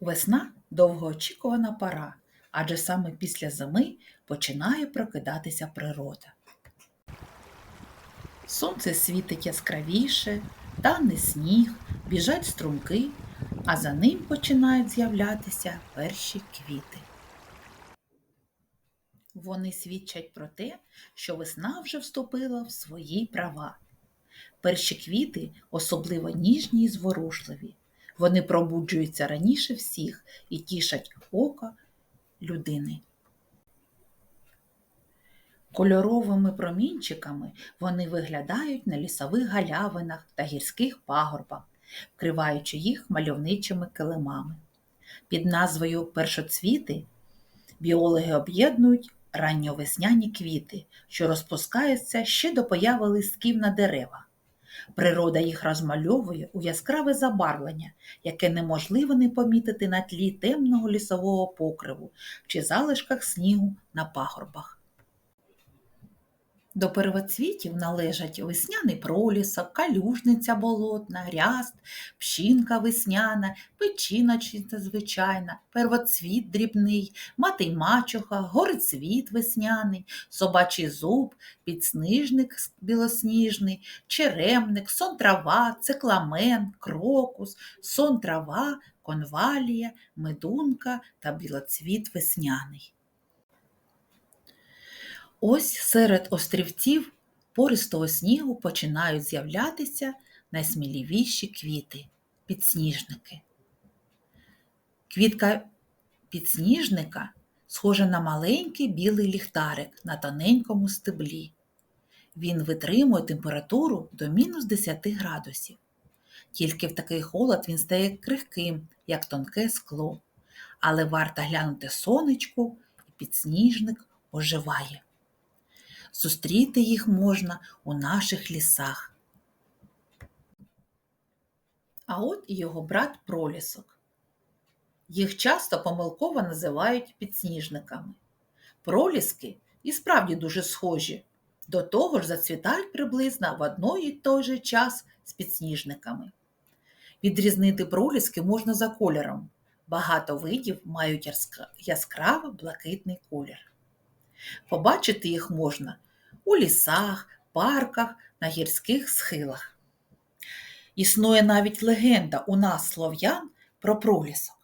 Весна довгоочікувана пора, адже саме після зими починає прокидатися природа. Сонце світить яскравіше, тане сніг, біжать струмки, а за ним починають з'являтися перші квіти. Вони свідчать про те, що весна вже вступила в свої права. Перші квіти особливо ніжні і зворушливі. Вони пробуджуються раніше всіх і тішать око людини. Кольоровими промінчиками вони виглядають на лісових галявинах та гірських пагорбах, вкриваючи їх мальовничими килимами. Під назвою першоцвіти біологи об'єднують ранньовесняні квіти, що розпускаються ще до появи листків на дерева. Природа їх розмальовує у яскраве забарвлення, яке неможливо не помітити на тлі темного лісового покриву чи залишках снігу на пагорбах. До первоцвітів належать весняний пролісок, калюжниця болотна, ряст, пщінка весняна, печіночниця звичайна, первоцвіт дрібний, мати й мачуха, горицвіт весняний, собачий зуб, підснижник білосніжний, черемник, сон трава, цикламен, крокус, сон трава, конвалія, медунка та білоцвіт весняний. Ось серед острівців пористого снігу починають з'являтися найсміливіші квіти підсніжники. Квітка підсніжника схожа на маленький білий ліхтарик на тоненькому стеблі. Він витримує температуру до мінус 10 градусів. Тільки в такий холод він стає крихким, як тонке скло. Але варто глянути сонечку, і підсніжник оживає. Зустріти їх можна у наших лісах. А от і його брат пролісок. Їх часто помилково називають підсніжниками. Проліски і справді дуже схожі, до того ж зацвітають приблизно в одной і той же час з підсніжниками. Відрізнити проліски можна за кольором. Багато видів мають яскраво блакитний колір. Побачити їх можна у лісах, парках, на гірських схилах. Існує навіть легенда у нас слов'ян про пролісок.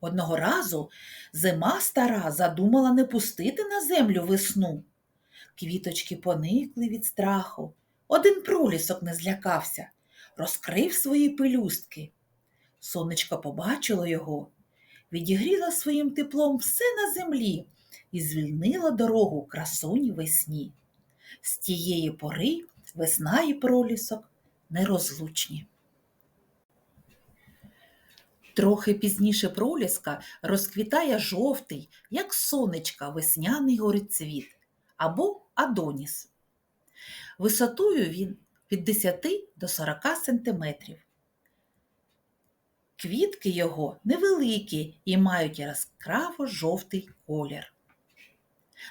Одного разу зима стара задумала не пустити на землю весну. Квіточки поникли від страху. Один пролісок не злякався, розкрив свої пелюстки. Сонечко побачило його, відігріло своїм теплом все на землі і звільнила дорогу красуні весні. З тієї пори весна і пролісок нерозлучні. Трохи пізніше проліска розквітає жовтий, як сонечка, весняний горицвіт або адоніс. Висотою він від 10 до 40 сантиметрів. Квітки його невеликі і мають яскраво жовтий колір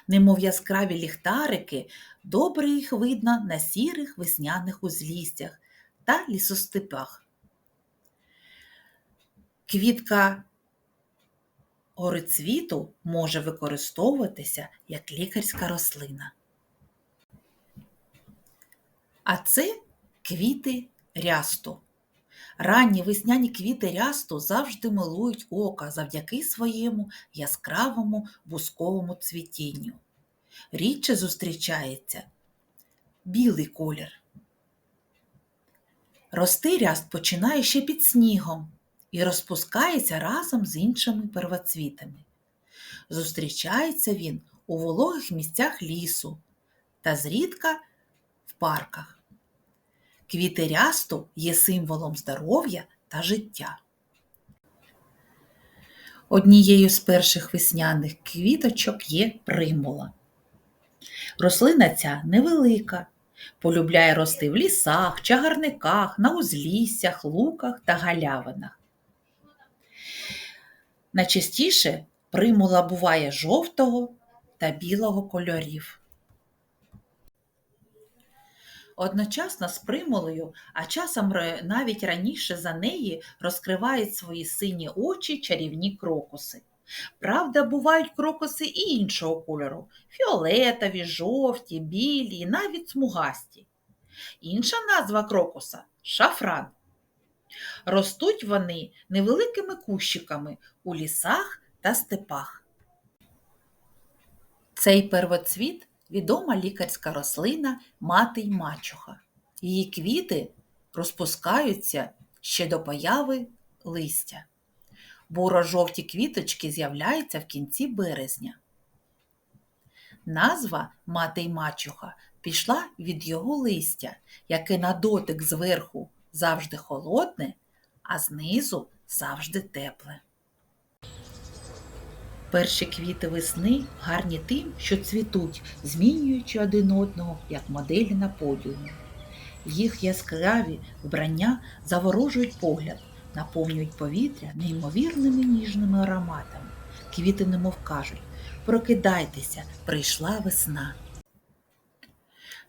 немов яскраві ліхтарики, добре їх видно на сірих весняних узлістях та лісостепах. Квітка горицвіту може використовуватися як лікарська рослина. А це квіти рясту. Ранні весняні квіти рясту завжди милують ока завдяки своєму яскравому бусковому цвітінню. Рідше зустрічається білий колір. Рости ряст починає ще під снігом і розпускається разом з іншими первоцвітами. Зустрічається він у вологих місцях лісу та зрідка в парках. Квіти рясту є символом здоров'я та життя. Однією з перших весняних квіточок є примула. Рослина ця невелика, полюбляє рости в лісах, чагарниках, на узліссях, луках та галявинах. Найчастіше примула буває жовтого та білого кольорів. Одночасно з примулою, а часом навіть раніше за неї розкривають свої сині очі чарівні крокуси. Правда, бувають крокуси і іншого кольору фіолетові, жовті, білі, і навіть смугасті. Інша назва крокуса шафран. Ростуть вони невеликими кущиками у лісах та степах. Цей первоцвіт відома лікарська рослина мати й мачуха. Її квіти розпускаються ще до появи листя. Буро-жовті квіточки з'являються в кінці березня. Назва мати й мачуха пішла від його листя, яке на дотик зверху завжди холодне, а знизу завжди тепле. Перші квіти весни гарні тим, що цвітуть, змінюючи один одного, як моделі на подіумі. Їх яскраві вбрання заворожують погляд, наповнюють повітря неймовірними ніжними ароматами. Квіти немов кажуть прокидайтеся, прийшла весна.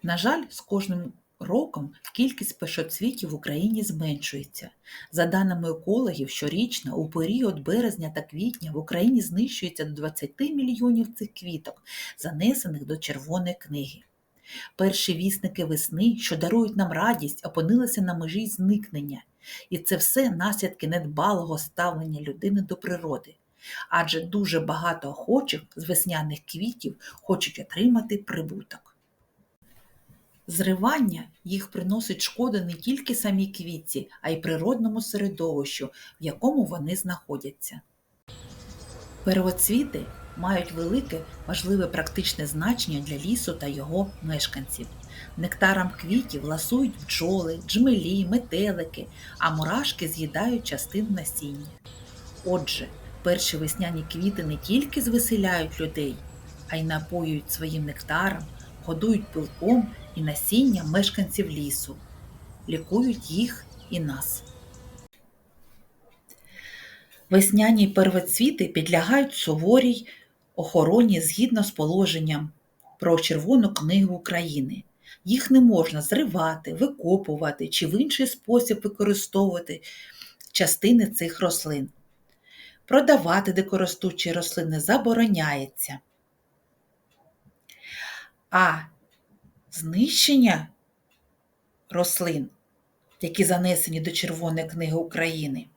На жаль, з кожним роком кількість першоцвітів в Україні зменшується. За даними екологів, щорічно у період березня та квітня в Україні знищується до 20 мільйонів цих квіток, занесених до Червоної книги. Перші вісники весни, що дарують нам радість, опинилися на межі зникнення, і це все наслідки недбалого ставлення людини до природи. Адже дуже багато охочих з весняних квітів хочуть отримати прибуток. Зривання їх приносить шкоду не тільки самій квітці, а й природному середовищу, в якому вони знаходяться. Первоцвіти мають велике важливе практичне значення для лісу та його мешканців. Нектаром квітів ласують бджоли, джмелі, метелики, а мурашки з'їдають частину насіння. Отже, перші весняні квіти не тільки звеселяють людей, а й напоюють своїм нектаром, годують пилком і насінням мешканців лісу, лікують їх і нас. Весняні первоцвіти підлягають суворій охороні згідно з положенням про Червону книгу України. Їх не можна зривати, викопувати чи в інший спосіб використовувати частини цих рослин. Продавати дикоростучі рослини забороняється. А знищення рослин, які занесені до Червоної книги України,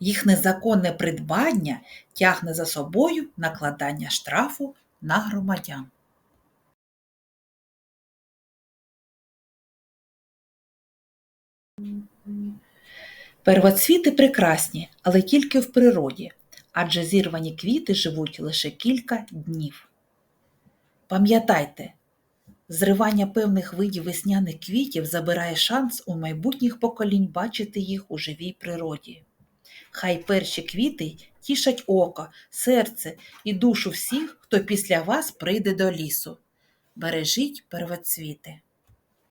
їх незаконне придбання тягне за собою накладання штрафу на громадян. Первоцвіти прекрасні, але тільки в природі, адже зірвані квіти живуть лише кілька днів. Пам'ятайте, зривання певних видів весняних квітів забирає шанс у майбутніх поколінь бачити їх у живій природі. Хай перші квіти тішать око, серце і душу всіх, хто після вас прийде до лісу. Бережіть первоцвіти.